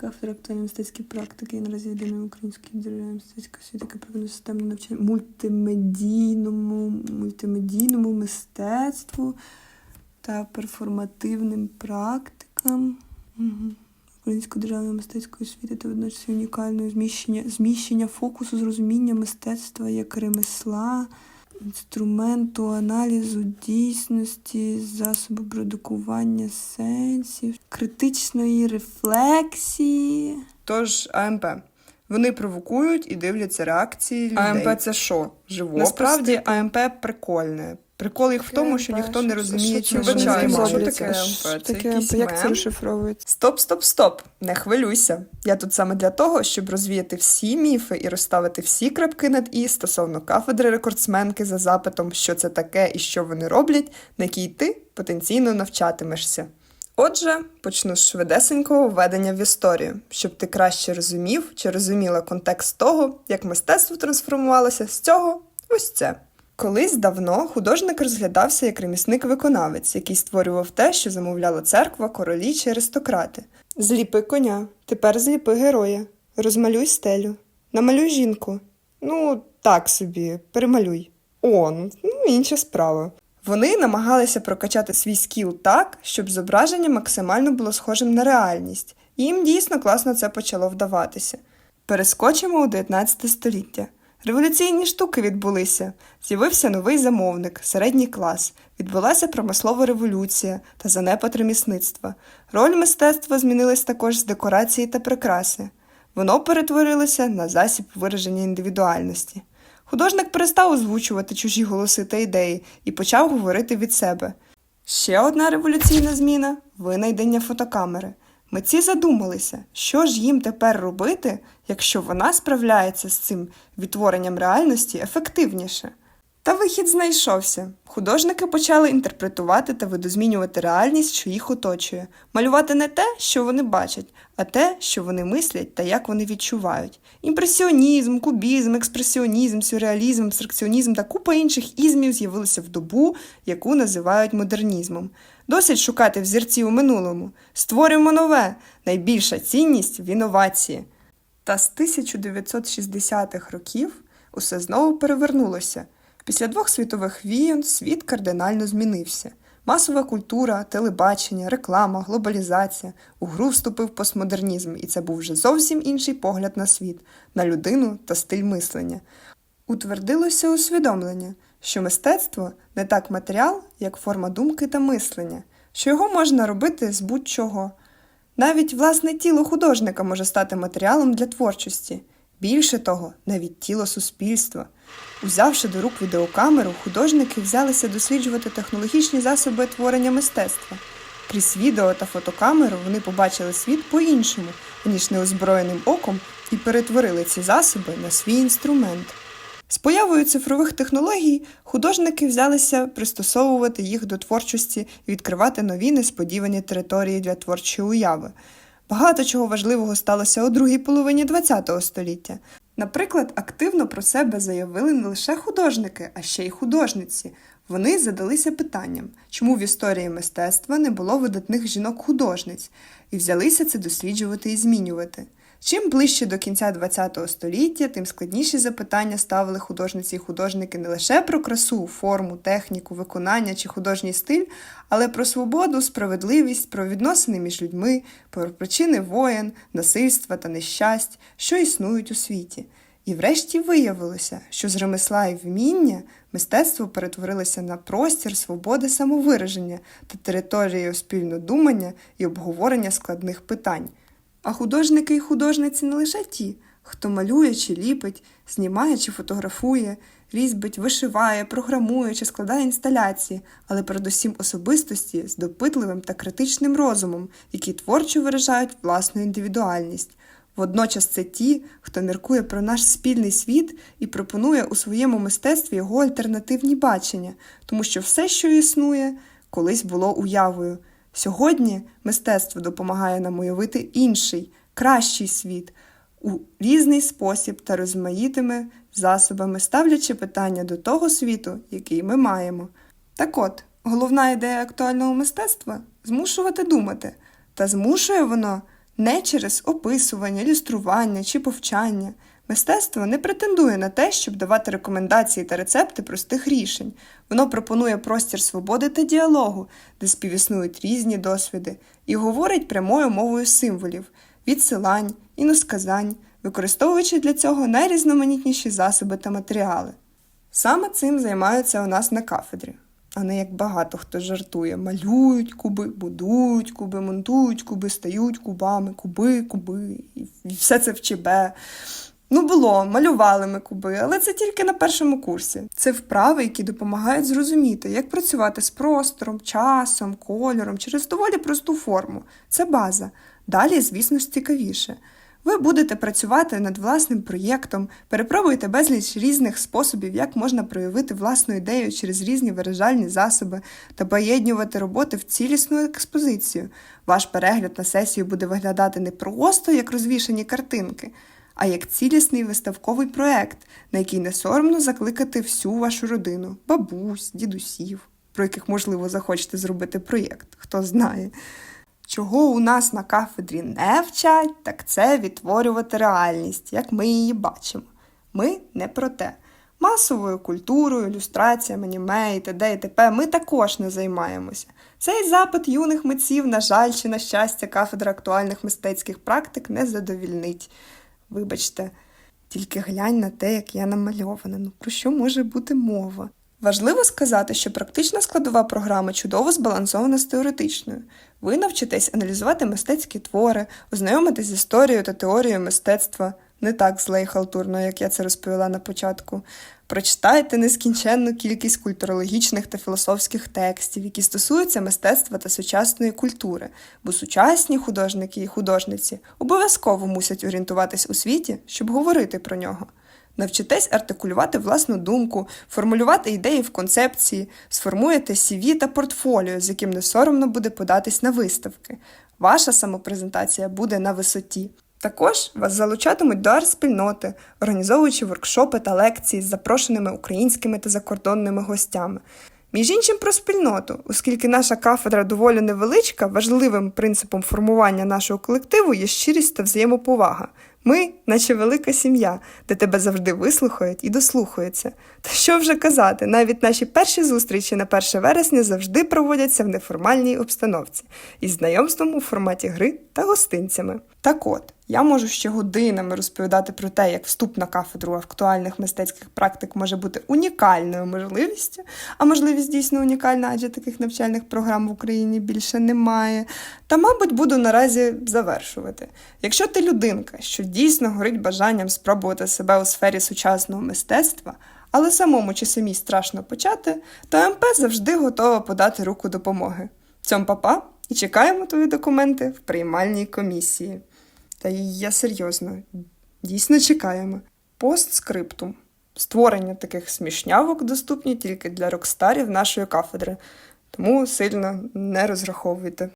Кафедра актуальної мистецької практики і наразі єдиної української державної мистецької освіти, яка пропонує системне навчання мультимедійному, мультимедійному мистецтву та перформативним практикам. Української державної мистецької освіти та водночас унікального зміщення, зміщення фокусу зрозуміння мистецтва як ремесла, інструменту аналізу дійсності, засобу продукування сенсів, критичної рефлексії. Тож АМП. Вони провокують і дивляться реакції людей. АМП це що? Живопис? Насправді типу? АМП прикольне. Прикол їх в тому, що ніхто не розуміє, за Вибачаю, що таке займаються. Це якийсь як це розшифровується? Стоп, стоп, стоп! Не хвилюйся. Я тут саме для того, щоб розвіяти всі міфи і розставити всі крапки над і стосовно кафедри рекордсменки за запитом, що це таке і що вони роблять, на якій ти потенційно навчатимешся. Отже, почну з швидесенького введення в історію, щоб ти краще розумів чи розуміла контекст того, як мистецтво трансформувалося з цього ось це. Колись давно художник розглядався як ремісник-виконавець, який створював те, що замовляла церква, королі чи аристократи. Зліпи коня, тепер зліпи героя, розмалюй стелю, намалюй жінку. Ну, так собі, перемалюй. О, ну інша справа. Вони намагалися прокачати свій скіл так, щоб зображення максимально було схожим на реальність, і їм дійсно класно це почало вдаватися. Перескочимо у 19 століття. Революційні штуки відбулися. З'явився новий замовник, середній клас, відбулася промислова революція та занепад ремісництва. Роль мистецтва змінилась також з декорації та прикраси. Воно перетворилося на засіб вираження індивідуальності. Художник перестав озвучувати чужі голоси та ідеї і почав говорити від себе. Ще одна революційна зміна винайдення фотокамери. Митці задумалися, що ж їм тепер робити, якщо вона справляється з цим відтворенням реальності ефективніше. Та вихід знайшовся. Художники почали інтерпретувати та видозмінювати реальність, що їх оточує, малювати не те, що вони бачать, а те, що вони мислять та як вони відчувають. Імпресіонізм, кубізм, експресіонізм, сюрреалізм, абстракціонізм та купа інших ізмів з'явилися в добу, яку називають модернізмом. Досить шукати взірці у минулому. Створюємо нове. Найбільша цінність в інновації. Та з 1960-х років усе знову перевернулося. Після двох світових війн світ кардинально змінився. Масова культура, телебачення, реклама, глобалізація. У гру вступив постмодернізм, і це був вже зовсім інший погляд на світ, на людину та стиль мислення. Утвердилося усвідомлення, що мистецтво не так матеріал, як форма думки та мислення, що його можна робити з будь-чого. Навіть власне тіло художника може стати матеріалом для творчості. Більше того, навіть тіло суспільства. Узявши до рук відеокамеру, художники взялися досліджувати технологічні засоби творення мистецтва. Крізь відео та фотокамеру вони побачили світ по-іншому, ніж неозброєним оком, і перетворили ці засоби на свій інструмент. З появою цифрових технологій художники взялися пристосовувати їх до творчості і відкривати нові несподівані території для творчої уяви. Багато чого важливого сталося у другій половині ХХ століття. Наприклад, активно про себе заявили не лише художники, а ще й художниці. Вони задалися питанням, чому в історії мистецтва не було видатних жінок-художниць, і взялися це досліджувати і змінювати. Чим ближче до кінця ХХ століття, тим складніші запитання ставили художниці і художники не лише про красу, форму, техніку, виконання чи художній стиль, але про свободу, справедливість, про відносини між людьми, про причини воєн, насильства та нещасть, що існують у світі. І врешті виявилося, що з ремесла і вміння мистецтво перетворилося на простір свободи самовираження та територію спільнодумання і обговорення складних питань. А художники і художниці не лише ті, хто малює чи ліпить, знімає чи фотографує, різьбить, вишиває, програмує чи складає інсталяції, але передусім особистості з допитливим та критичним розумом, які творчо виражають власну індивідуальність. Водночас це ті, хто міркує про наш спільний світ і пропонує у своєму мистецтві його альтернативні бачення, тому що все, що існує, колись було уявою. Сьогодні мистецтво допомагає нам уявити інший, кращий світ у різний спосіб та розмаїтими засобами, ставлячи питання до того світу, який ми маємо. Так от, головна ідея актуального мистецтва змушувати думати, та змушує воно Не через описування, ілюстрування чи повчання. Мистецтво не претендує на те, щоб давати рекомендації та рецепти простих рішень. Воно пропонує простір свободи та діалогу, де співіснують різні досвіди, і говорить прямою мовою символів, відсилань, іносказань, використовуючи для цього найрізноманітніші засоби та матеріали. Саме цим займаються у нас на кафедрі, а не як багато хто жартує. Малюють куби, будують куби, монтують куби, стають кубами, куби, куби, і все це в ЧБ. Ну, було, малювали ми куби, але це тільки на першому курсі. Це вправи, які допомагають зрозуміти, як працювати з простором, часом, кольором через доволі просту форму. Це база. Далі, звісно ж, цікавіше. Ви будете працювати над власним проєктом, перепробуєте безліч різних способів, як можна проявити власну ідею через різні виражальні засоби та поєднувати роботи в цілісну експозицію. Ваш перегляд на сесію буде виглядати не просто як розвішані картинки, а як цілісний виставковий проект, на який не соромно закликати всю вашу родину, бабусь, дідусів, про яких, можливо, захочете зробити проєкт, хто знає. Чого у нас на кафедрі не вчать, так це відтворювати реальність, як ми її бачимо. Ми не про те. Масовою культурою, ілюстраціями, аніме і т.д. і т.п. ми також не займаємося. Цей запит юних митців, на жаль, чи на щастя, кафедра актуальних мистецьких практик не задовільнить. Вибачте, тільки глянь на те, як я намальована. Ну про що може бути мова? Важливо сказати, що практична складова програми чудово збалансована з теоретичною. Ви навчитесь аналізувати мистецькі твори, ознайомитись з історією та теорією мистецтва, не так зле і халтурно, як я це розповіла на початку. Прочитайте нескінченну кількість культурологічних та філософських текстів, які стосуються мистецтва та сучасної культури, бо сучасні художники і художниці обов'язково мусять орієнтуватись у світі, щоб говорити про нього. Навчитесь артикулювати власну думку, формулювати ідеї в концепції, сформуєте CV та портфоліо, з яким не соромно буде податись на виставки. Ваша самопрезентація буде на висоті. Також вас залучатимуть до арт-спільноти, організовуючи воркшопи та лекції з запрошеними українськими та закордонними гостями. Між іншим про спільноту, оскільки наша кафедра доволі невеличка, важливим принципом формування нашого колективу є щирість та взаємоповага. Ми, наче велика сім'я, де тебе завжди вислухають і дослухаються. Та що вже казати, навіть наші перші зустрічі на 1 вересня завжди проводяться в неформальній обстановці із знайомством у форматі гри та гостинцями. Так от, я можу ще годинами розповідати про те, як вступ на кафедру актуальних мистецьких практик може бути унікальною можливістю, а можливість дійсно унікальна, адже таких навчальних програм в Україні більше немає. Та, мабуть, буду наразі завершувати. Якщо ти людинка, що дійсно горить бажанням спробувати себе у сфері сучасного мистецтва, але самому чи самій страшно почати, то МП завжди готова подати руку допомоги. Цьом папа і чекаємо твої документи в приймальній комісії. Та я серйозно, дійсно чекаємо. Постскриптум. Створення таких смішнявок доступні тільки для рокстарів нашої кафедри, тому сильно не розраховуйте.